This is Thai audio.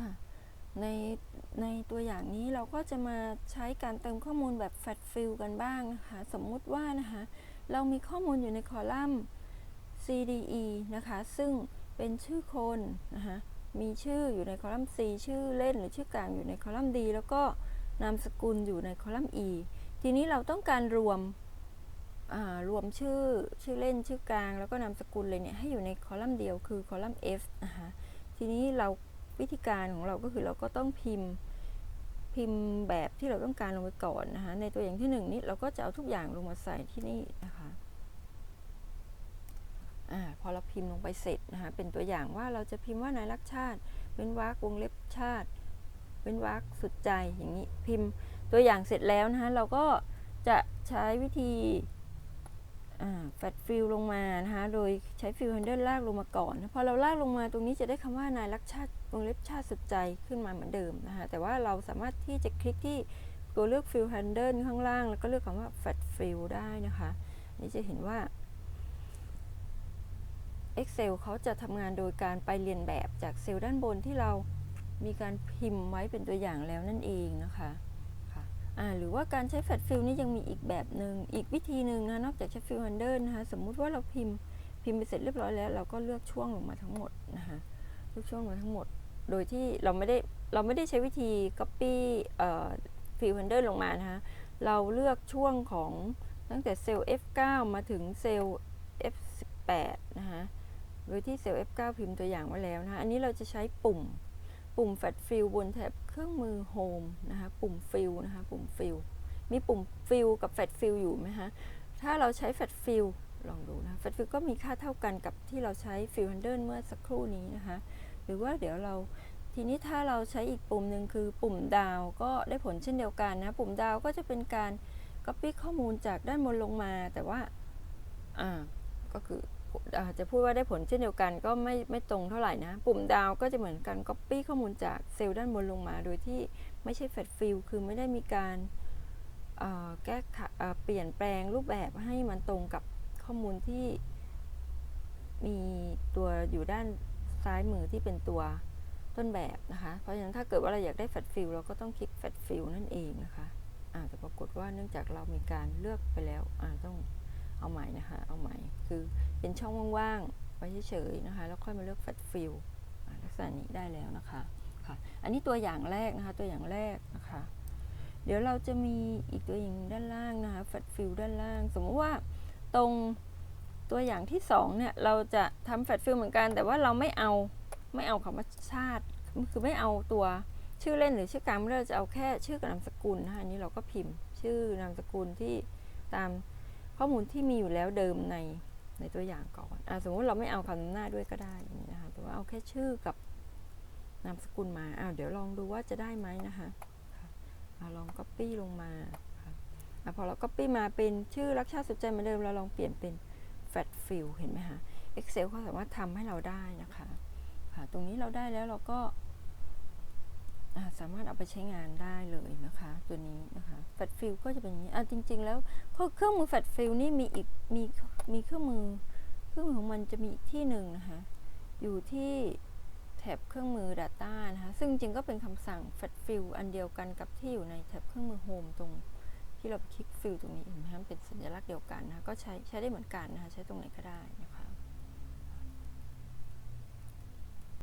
ค่ะในในตัวอย่างนี้เราก็จะมาใช้การเติมข้อมูลแบบ fat fill กันบ้างนะคะสมมุติว่านะคะเรามีข้อมูลอยู่ในคอลัมน์ CDE นะคะซึ่งเป็นชื่อคนนะคะมีชื่ออยู่ในคอลัมน์ C ชื่อเล่นหรือชื่อกลางอยู่ในคอลัมน์ D แล้วก็นามสกุลอยู่ในคอลัมน์ E ทีนี้เราต้องการรวมรวมชื่อชื่อเล่นชื่อกลาง แล้วก็นามสกุลเลยเนี่ยให้อยู่ในคอลัมน์เดียวคือคอลัมน์ F นะคะทีนี้เรา วิธีการของเราก็คือเราก็ต้องพิมพ์พิมพ์แบบที่เราต้องการลงไปก่อนนะคะ ในตัวอย่างที่หนึ่งนี้เราก็จะเอาทุกอย่างลงมาใส่ที่นี่นะคะอาพอเราพิมพ์ลงไปเสร็จนะคะเป็นตัวอย่างว่าเราจะพิมพ์ว่านายรักชาติเว้นวรรควงเล็บชาติเว้นวรรคสุดใจอย่างนี้พิมพ์ตัวอย่างเสร็จแล้วนะคะเราก็จะใช้วิธี แฟดฟิลลงมานะคะ โดยใช้ฟิลฮันเดิลลากลงมาก่อน พอเราลากลงมาตรงนี้จะได้คำว่านายรักชาติวงเล็บชาติสุดใจขึ้นมาเหมือนเดิมนะคะ แต่ว่าเราสามารถที่จะคลิกที่ตัวเลือกฟิลฮันเดิลข้างล่าง แล้วก็เลือกคำว่าแฟดฟิลได้นะคะ นี่จะเห็นว่า Excel เขาจะทำงานโดยการไปเรียนแบบจากเซลล์ด้านบนที่เรามีการพิมพ์ไว้เป็นตัวอย่างแล้วนั่นเองนะคะ หรือว่าการใช้แฟลชฟิลนี่ยังมีอีกแบบหนึ่งอีกวิธีหนึ่งนะนอกจากใช้ฟิลฮันเดิลนะคะสมมุติว่าเราพิมพ์พิมพ์ไปเสร็จเรียบร้อยแล้ว เราก็เลือกช่วงลงมาทั้งหมดนะคะเลือกช่วงมาทั้งหมด โดยที่เราไม่ได้เราไม่ได้ใช้วิธี copy เอ่อฟิลฮันเดิลลงมานะคะเราเลือกช่วงของตั้งแต่เซลล์ F9 มาถึงเซลล์ F18 นะคะโดยที่เซลล์ F9 พิมพ์ตัวอย่างไว้แล้วนะคะอันนี้เราจะใช้ปุ่ม ปุ่ม Fat Fill บนแถบเครื่องมือ Home นะคะปุ่ม Fill นะคะปุ่ม Fill มีปุ่ม Fill กับ Fat Fill อยู่ไหมคะถ้าเราใช้ Fat Fill ลองดูนะ Fat Fill ก็มีค่าเท่ากันกับที่เราใช้ Fill Handle เมื่อสักครู่นี้นะคะหรือว่าเดี๋ยวเราทีนี้ถ้าเราใช้อีกปุ่มหนึ่งคือปุ่มดาวก็ได้ผลเช่นเดียวกันนะปุ่มดาวก็จะเป็นการ Copy ข้อมูลจากด้านบนลงมาแต่ว่าอ่าก็คือ อาจะพูดว่าได้ผลเช่นเดียวกันก็ไม่ไม่ตรงเท่าไหร่นะ ปุ่มดาวก็จะเหมือนกัน Copy ข้อมูลจากเซลล์ด้านบนลงมา โดยที่ไม่ใช่ Fat Fill คือไม่ได้มีการแก้เปลี่ยนแปลงรูปแบบให้มันตรงกับข้อมูลที่มีตัวอยู่ด้านซ้ายมือที่เป็นตัวต้นแบบนะคะ เพราะฉะนั้นถ้าเกิดว่าเราอยากได้ Fat Fill เราก็ต้องคลิก Fat Fill นั่นเองนะคะแต่ปรากฏว่าเนื่องจากเรามีการเลือกไปแล้วต้อง เอาใหม่นะคะ เอาใหม่ คือเป็นช่องว่างๆ ไว้เฉยๆนะคะ แล้วค่อยมาเลือก Fat Fill ลักษณะนี้ได้แล้วนะคะ ค่ะ อันนี้ตัวอย่างแรกนะคะ ตัวอย่างแรกนะคะ เดี๋ยวเราจะมีอีกตัวอย่างด้านล่างนะคะ Fat Fill ด้านล่าง สมมติว่าตรงตัวอย่างที่2เนี่ย เราจะทำ Fat Fill เหมือนกัน แต่ว่าเราไม่เอา ไม่เอาคำว่าชาติ คือไม่เอาตัวชื่อเล่นหรือชื่อกลางเราจะเอาแค่ชื่อกับนามสกุลนะคะอันนี้เราก็พิมพ์ ชื่อนามสกุลที่ตาม ข้อมูลที่มีอยู่แล้วเดิมในในตัวอย่างก่อนอสมมติเราไม่เอาคำนำหน้าด้วยก็ได้นะคะแต่ว่าเอาแค่ชื่อกับนามสกุลมาอ้าวเดี๋ยวลองดูว่าจะได้ไหมนะคะะลอง Copy ลงมาอพอเรา Copy มาเป็นชื่อรักชาติสุดใจเหมือนเดิมเราลองเปลี่ยนเป็น Fat Fill เห็นไหมคะ Excel เขาสามารถทำให้เราได้นะคะ ตรงนี้เราได้แล้วเราก็ สามารถเอาไปใช้งานได้เลยนะคะ ตัวนี้นะคะแฟตฟิลก็จะเป็นอย่างนี้อะจริง ๆ แล้วเครื่องมือแฟตฟิลนี่มีอีกมีมีเครื่องมือ เครื่องมือของมันจะมีอีกที่หนึ่งนะคะ อยู่ที่แท็บเครื่องมือ Data นะคะซึ่งจริงก็เป็นคำสั่ง Fat Fill อันเดียวกันกับที่อยู่ในแท็บเครื่องมือ Home ตรงที่เราคลิกฟิลตรงนี้เห็นไหมคะเป็นสัญลักษณ์เดียวกันนะก็ใช้ใช้ได้เหมือนกันนะคะใช้ตรงไหนก็ได้นะคะ